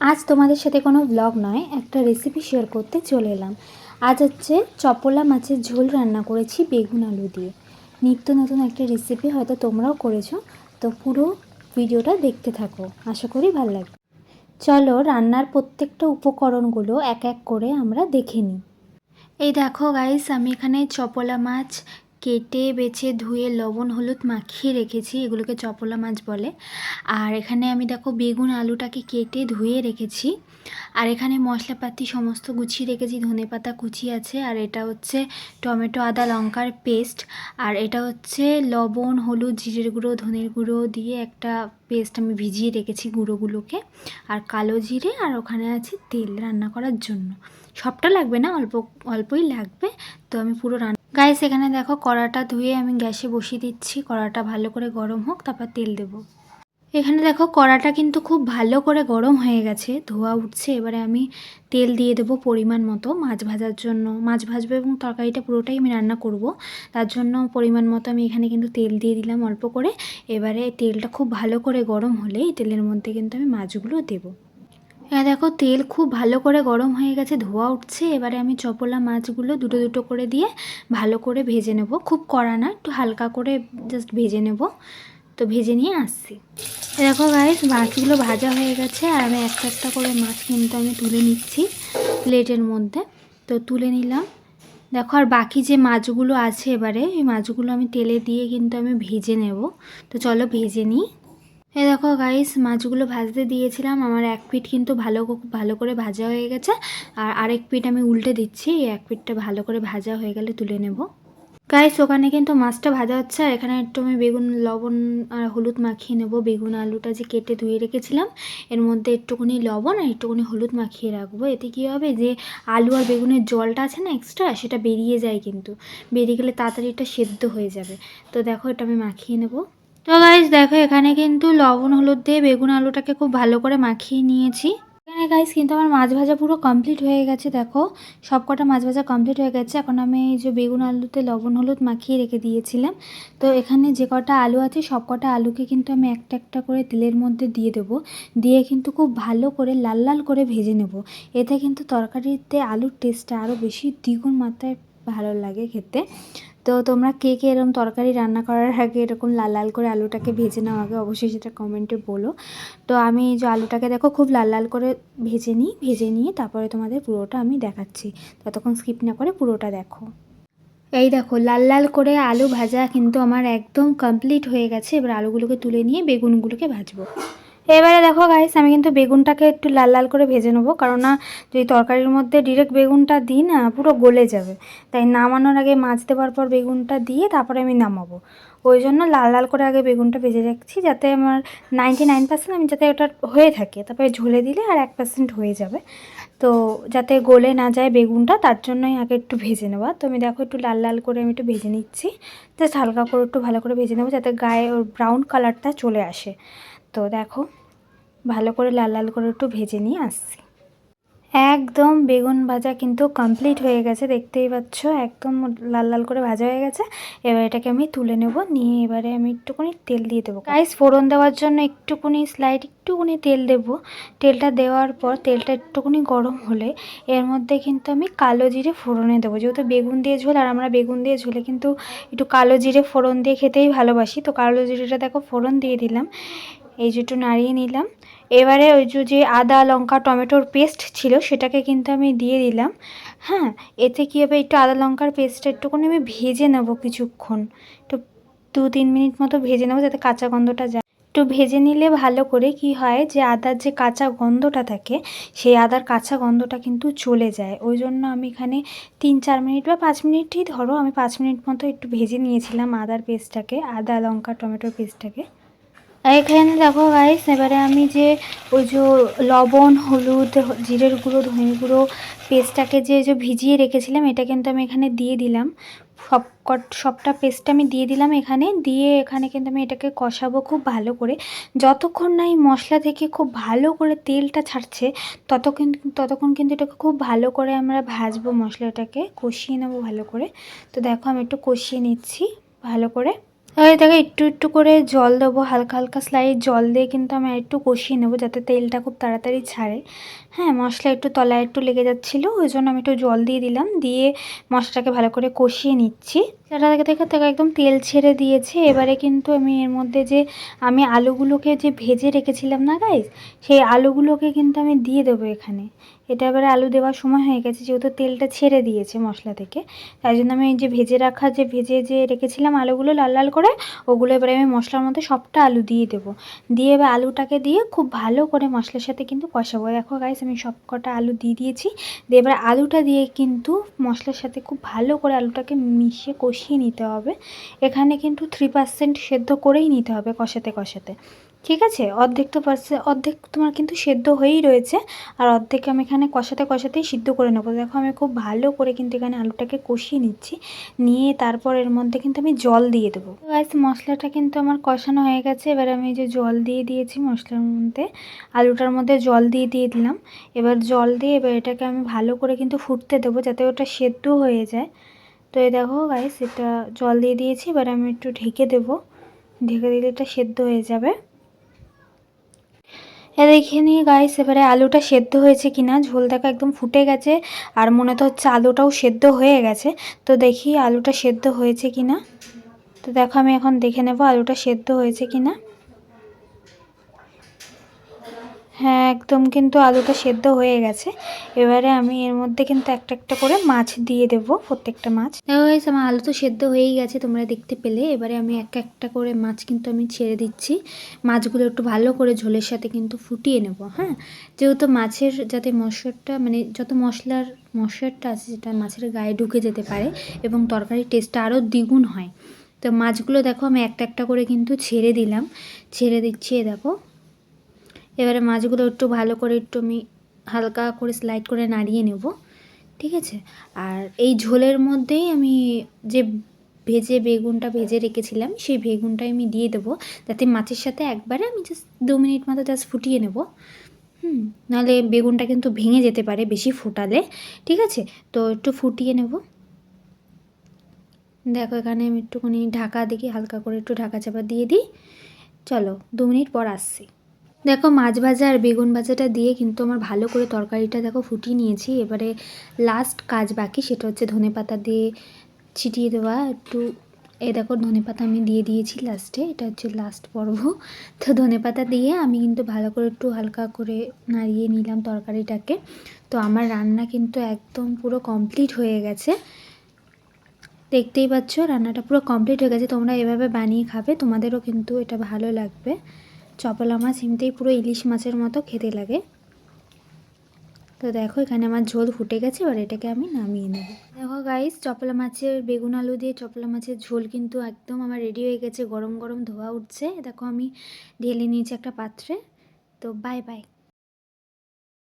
আজ তোমাদের সাথে কোনো ব্লগ নয়, একটা রেসিপি শেয়ার করতে চলে এলাম। আজ হচ্ছে চপলা মাছের ঝোল রান্না করেছি বেগুন আলু দিয়ে। নিত্য নতুন একটা রেসিপি হয়তো তোমরাও করেছ, তো পুরো ভিডিওটা দেখতে থাকো, আশা করি ভালো লাগবে। চলো রান্নার প্রত্যেকটা উপকরণগুলো এক এক করে আমরা দেখে নিই। এই দেখো গাইস আমি এখানে চপলা মাছ কেটে, বেছে, ধুয়ে লবণ, হলুদ মাখিয়ে রেখেছি, এগুলোকে চপলা মাছ বলে। আর এখানে আমি দেখো বেগুন আলুটাকে কেটে, ধুয়ে রেখেছি। আর এখানে মশলাপাতি সমস্ত গুছিয়ে রেখেছি, ধনে পাতা কুচি আছে, আর এটা হচ্ছে টমেটো, আদা, লঙ্কার পেস্ট। আর এটা হচ্ছে লবণ, হলুদ, জিরের গুঁড়ো, ধনের গুঁড়ো দিয়ে একটা পেস্ট আমি ভিজিয়ে রেখেছি গুঁড়োগুলোকে। আর কালো জিরে, আর ওখানে আছে তেল রান্না করার জন্য। সবটা লাগবে না? অল্প, অল্পই লাগবে। তো আমি পুরো রান্না গাইস এখানে দেখো কড়াটা ধুয়ে আমি গ্যাসে বসিয়ে দিচ্ছি। কড়াটা ভালো করে গরম হোক, তারপর তেল দেব। এখানে দেখো কড়াটা কিন্তু খুব ভালো করে গরম হয়ে গেছে, ধোয়া উঠছে। এবারে আমি তেল দিয়ে দেবো পরিমাণ মতো মাছ ভাজার জন্য। মাছ ভাজবো এবং তরকারিটা পুরোটাই আমি রান্না করব। তার জন্য পরিমাণ মতো আমি এখানে কিন্তু তেল দিয়ে দিলাম অল্প করে। এবারে তেলটা খুব ভালো করে গরম হলে এই তেলের মধ্যে কিন্তু আমি মাছগুলো দেবো। হ্যাঁ দেখো তেল খুব ভালো করে গরম হয়ে গেছে, ধোয়া উঠছে। এবারে আমি চপলা মাছগুলো দুটো দুটো করে দিয়ে ভালো করে ভেজে নেব। খুব কড়া না, একটু হালকা করে জাস্ট ভেজে নেব। তো ভেজে নিয়ে আসছি। দেখো গাইস মাছগুলো ভাজা হয়ে গেছে আর আমি একটা একটা করে মাছ কিন্তু আমি তুলে নিচ্ছি প্লেটের মধ্যে। তো তুলে নিলাম। দেখো আর বাকি যে মাছগুলো আছে এবারে, এই মাছগুলো আমি তেলে দিয়ে কিন্তু আমি ভেজে নেব। তো চলো ভেজে নিই। এই দেখো গাইস মাছগুলো ভাজতে দিয়েছিলাম। আমার এক পিঠ কিন্তু ভালো ভালো করে ভাজা হয়ে গেছে। আর আরেক পিঠ আমি উল্টে দিচ্ছি। এই এক পিঠটা ভালো করে ভাজা হয়ে গেলে তুলে নেব। গাইস ওখানে কিন্তু মাছটা ভাজা হচ্ছে। আর এখানে একটু আমি বেগুন, লবণ আর হলুদ মাখিয়ে নেব। বেগুন আলুটা যে কেটে ধুয়ে রেখেছিলাম, এর মধ্যে একটুখানি লবণ আর একটুখানি হলুদ মাখিয়ে রাখব। এতে কী হবে যে, আলু আর বেগুনের জলটা আছে না এক্সট্রা সেটা বেরিয়ে যায় কিন্তু। বেরিয়ে গেলে তাড়াতাড়ি এটা সেদ্ধ হয়ে যাবে। তো দেখো, এটা আমি মাখিয়ে নেব। তো গাইজ দেখো, এখানে কিন্তু লবণ, হলুদ দিয়ে বেগুন আলুটাকে খুব ভালো করে মাখিয়ে নিয়েছি। এখানে গাইজ কিন্তু আমার মাছ ভাজা পুরো কমপ্লিট হয়ে গেছে, দেখো। সব কটা মাছ ভাজা কমপ্লিট হয়ে গেছে। এখন আমি এই যে বেগুন আলুতে লবণ, হলুদ মাখিয়ে রেখে দিয়েছিলাম। তো এখানে যে কটা আলু আছে, সব কটা আলুকে কিন্তু আমি একটা একটা করে তেলের মধ্যে দিয়ে দেবো। দিয়ে কিন্তু খুব ভালো করে লাল লাল করে ভেজে নেব। এতে কিন্তু তরকারিতে আলুর টেস্টটা আরও বেশি দ্বিগুণ মাত্রায় ভালো লাগে খেতে। তো তোমরা কে কে এরকম তরকারি রান্না করার আগে এরকম লাল লাল করে আলুটাকে ভেজে নাও আগে, অবশ্যই সেটা কমেন্টে বলো। তো আমি যে আলুটাকে দেখো খুব লাল লাল করে ভেজে নিই, ভেজে নিয়ে তারপরে তোমাদের পুরোটা আমি দেখাচ্ছি। ততক্ষণ স্কিপ না করে পুরোটা দেখো। এই দেখো লাল লাল করে আলু ভাজা কিন্তু আমার একদম কমপ্লিট হয়ে গেছে। এবার আলুগুলোকে তুলে নিয়ে বেগুনগুলোকে ভাজবো। এবারে দেখো গাইস আমি কিন্তু বেগুনটাকে একটু লাল লাল করে ভেজে নেব। কারণ না যদি তরকারির মধ্যে ডিরেক্ট বেগুনটা দিই না, পুরো গলে যাবে। তাই নামানোর আগে মাছ দেওয়ার পর বেগুনটা দিয়ে তারপরে আমি নামাবো। ওই জন্য লাল লাল করে আগে বেগুনটা ভেজে রাখছি, যাতে আমার নাইনটি নাইন পার্সেন্ট আমি যাতে ওটা হয়ে থাকে। তারপরে ঝোলে দিলে আর এক পার্সেন্ট হয়ে যাবে। তো যাতে গলে না যায় বেগুনটা, তার জন্যই আগে একটু ভেজে নেওয়া। তো আমি দেখো একটু লাল লাল করে আমি একটু ভেজে নিচ্ছি। জাস্ট হালকা করে একটু ভালো করে ভেজে নেব, যাতে গায়ে ওর ব্রাউন কালারটা চলে আসে। তো দেখো। ভালো করে লাল লাল করে একটু ভেজে নিয়ে আসছি। একদম বেগুন ভাজা কিন্তু কমপ্লিট হয়ে গেছে, দেখতেই পাচ্ছ? একদম লাল লাল করে ভাজা হয়ে গেছে। এবার এটাকে আমি তুলে নেব, নিয়ে এবারে আমি একটুখানি তেল দিয়ে দেবো। গাইস ফোড়ন দেওয়ার জন্য একটুকুনি স্লাইড একটুকুনি তেল দেব। তেলটা দেওয়ার পর তেলটা একটুকুনি গরম হলে এর মধ্যে কিন্তু আমি কালো জিরে ফোড়নে দেবো। যেহেতু বেগুন দিয়ে ঝোল, আর আমরা বেগুন দিয়ে ঝোলে কিন্তু একটু কালো জিরে ফোড়ন দিয়ে খেতেই ভালোবাসি। তো কালো জিরেটা দেখো, ফোড়ন দিয়ে দিলাম। এই যেটু নাড়িয়ে নিলাম। এবারে ওই যে আদা, লঙ্কা, টমেটোর পেস্ট ছিল, সেটাকে কিন্তু আমি দিয়ে দিলাম। হ্যাঁ এতে কী হবে? একটু আদা, লঙ্কার পেস্টটা একটুখানি আমি ভেজে নেব কিছুক্ষণ। একটু দু তিন মিনিট মতো ভেজে নেব যাতে কাঁচা গন্ধটা যায়। একটু ভেজে নিলে ভালো করে কি হয়, যে আদার যে কাঁচা গন্ধটা থাকে, সেই আদার কাঁচা গন্ধটা কিন্তু চলে যায়। ওই জন্য আমি এখানে তিন চার মিনিট বা পাঁচ মিনিটই ধরো, আমি পাঁচ মিনিট মতো একটু ভেজে নিয়েছিলাম আদার পেস্টটাকে আদা, লঙ্কা, টমেটোর পেস্টটাকে এখানে দেখো গাইস এবারে আমি যে ওই যে লবণ, হলুদ, জিরের গুঁড়ো, ধনের গুঁড়ো পেস্টটাকে যে যে ভিজিয়ে রেখেছিলাম, এটা কিন্তু আমি এখানে দিয়ে দিলাম। সব কট, সবটা পেস্টটা আমি দিয়ে দিলাম এখানে। দিয়ে এখানে কিন্তু আমি এটাকে কষাবো খুব ভালো করে। যতক্ষণ না এই মশলা থেকে খুব ভালো করে তেলটা ছাড়ছে, ততক্ষণ ততক্ষণ কিন্তু এটাকে খুব ভালো করে আমরা ভাজবো মশলাটাকে। কষিয়ে নেব ভালো করে। তো দেখো আমি একটু কষিয়ে নিচ্ছি ভালো করে। তাহলে দেখো, একটু একটু করে জল দেবো, হালকা হালকা স্লাইড জল দিয়ে কিন্তু আমি একটু কষিয়ে নেব যাতে তেলটা খুব তাড়াতাড়ি ছাড়ে। হ্যাঁ মশলা একটু তলায় একটু লেগে যাচ্ছিল, ওই জন্য আমি একটু জল দিয়ে দিলাম। দিয়ে মশলাটাকে ভালো করে কষিয়ে নিচ্ছি। সেটা দেখে দেখো একদম তেল ছেড়ে দিয়েছে। এবারে কিন্তু আমি এর মধ্যে যে আমি আলুগুলোকে যে ভেজে রেখেছিলাম না গাইজ সেই আলুগুলোকে কিন্তু আমি দিয়ে দেবো এখানে। এটা এবারে আলু দেওয়ার সময় হয়ে গেছে, যেহেতু তেলটা ছেড়ে দিয়েছে মশলা থেকে। তাই জন্য আমি যে ভেজে রাখা যে ভেজে যে রেখেছিলাম আলুগুলো লাল লাল করে, ওগুলো এবারে আমি মশলার মধ্যে সবটা আলু দিয়ে দেবো। দিয়ে এবার আলুটাকে দিয়ে খুব ভালো করে মশলার সাথে কিন্তু কষাবো। দেখো গাইস আমি সব কটা আলু দিয়ে দিয়েছি। দিয়ে এবার আলুটা দিয়ে কিন্তু মশলার সাথে খুব ভালো করে আলুটাকে মিশিয়ে কষিয়ে নিতে হবে। এখানে কিন্তু থ্রি পার্সেন্ট সেদ্ধ করেই নিতে হবে কষাতে কষাতে। ঠিক আছে? অর্ধেকটা পার্সে অর্ধেক তোমার কিন্তু সেদ্ধ হয়েই রয়েছে। আর অর্ধেক আমি এখানে কষাতে কষাতেই সিদ্ধ করে নেব। দেখো আমি খুব ভালো করে কিন্তু এখানে আলুটাকে কষিয়ে নিচ্ছি। নিয়ে তারপর এর মধ্যে কিন্তু আমি জল দিয়ে দেবো। গাইস মশলাটা কিন্তু আমার কষানো হয়ে গেছে। এবার আমি যে জল দিয়ে দিয়েছি মশলার মধ্যে, আলুটার মধ্যে জল দিয়ে দিয়ে দিলাম। এবার জল দিয়ে এবার এটাকে আমি ভালো করে কিন্তু ফুটতে দেবো যাতে ওটা সেদ্ধ হয়ে যায়। তো এই দেখো গাইস এটা জল দিয়ে দিয়েছি, এবার আমি একটু ঢেকে দেবো। ঢেকে দিলে এটা সেদ্ধ হয়ে যাবে। দেখে নিয়ে গাইস এবারে আলুটা সেদ্ধ হয়েছে কিনা, ঝোল দেখা একদম ফুটে গেছে, আর মনে তো হচ্ছে আলুটাও সেদ্ধ হয়ে গেছে। তো দেখি আলুটা সেদ্ধ হয়েছে কিনা। তো দেখো আমি এখন দেখে নেব আলুটা সেদ্ধ হয়েছে কিনা। হ্যাঁ একদম কিন্তু আলুটা সেদ্ধ হয়ে গেছে। এবারে আমি এর মধ্যে কিন্তু একটা একটা করে মাছ দিয়ে দেবো, প্রত্যেকটা মাছ। হয়েছে আমার আলু তো সেদ্ধ হয়েই গেছে, তোমরা দেখতে পেলে। এবারে আমি এক একটা করে মাছ কিন্তু আমি ছেড়ে দিচ্ছি। মাছগুলো একটু ভালো করে ঝোলের সাথে কিন্তু ফুটিয়ে নেব হ্যাঁ? যেহেতু মাছের যাতে মশলাটা মানে যত মশলার, মশলাটা আছে যেটা মাছের গায়ে ঢুকে যেতে পারে এবং তরকারির টেস্টটা আরও দ্বিগুণ হয়। তো মাছগুলো দেখো, আমি একটা একটা করে কিন্তু ছেড়ে দিলাম। ছেড়ে দিচ্ছি দেখো। এবারে মাছগুলো একটু ভালো করে একটু আমি হালকা করে স্লাইড করে নাড়িয়ে নেব, ঠিক আছে? আর এই ঝোলের মধ্যেই আমি যে ভেজে বেগুনটা ভেজে রেখেছিলাম, সেই বেগুনটাই আমি দিয়ে দেবো। যাতে মাছের সাথে একবারে আমি জাস্ট দু মিনিট মতো জাস্ট ফুটিয়ে নেব। হুম, নাহলে বেগুনটা কিন্তু ভেঙে যেতে পারে বেশি ফোটালে, ঠিক আছে? তো একটু ফুটিয়ে নেব। দেখো, এখানে আমি একটুখানি ঢাকা দেখি, হালকা করে একটু ঢাকা চাপা দিয়ে দিই। চলো, দু মিনিট পর আসছি। দেখো, মাছ ভাজা আর বেগুন ভাজাটা দিয়ে কিন্তু আমার ভালো করে তরকারিটা দেখো ফুটিয়ে নিয়েছি। এবারে লাস্ট কাজ বাকি, সেটা হচ্ছে ধনে পাতা দিয়ে ছিটিয়ে দেওয়া। একটু, এই দেখো, ধনে পাতা আমি দিয়ে দিয়েছি লাস্টে এটা হচ্ছে লাস্ট পর্ব। তো ধনে পাতা দিয়ে আমি কিন্তু ভালো করে একটু হালকা করে নাড়িয়ে নিলাম তরকারিটাকে। তো আমার রান্না কিন্তু একদম পুরো কমপ্লিট হয়ে গেছে। দেখতেই পাচ্ছ, রান্নাটা পুরো কমপ্লিট হয়ে গেছে। তোমরা এভাবে বানিয়ে খাবে, তোমাদেরও কিন্তু এটা ভালো লাগবে। চপলা মাছ এমনিতেই পুরো ইলিশ মাছের মতো খেতে লাগে। তো দেখো, এখানে আমার ঝোল ফুটে গেছে, এবার এটাকে আমি নামিয়ে নেব। দেখো গাইস চপলা মাছের, বেগুন আলু দিয়ে চপলা মাছের ঝোল কিন্তু একদম আমার রেডি হয়ে গেছে, গরম গরম ধোয়া উঠছে। দেখো আমি ঢেলে নিয়েছি একটা পাত্রে। তো বাই বাই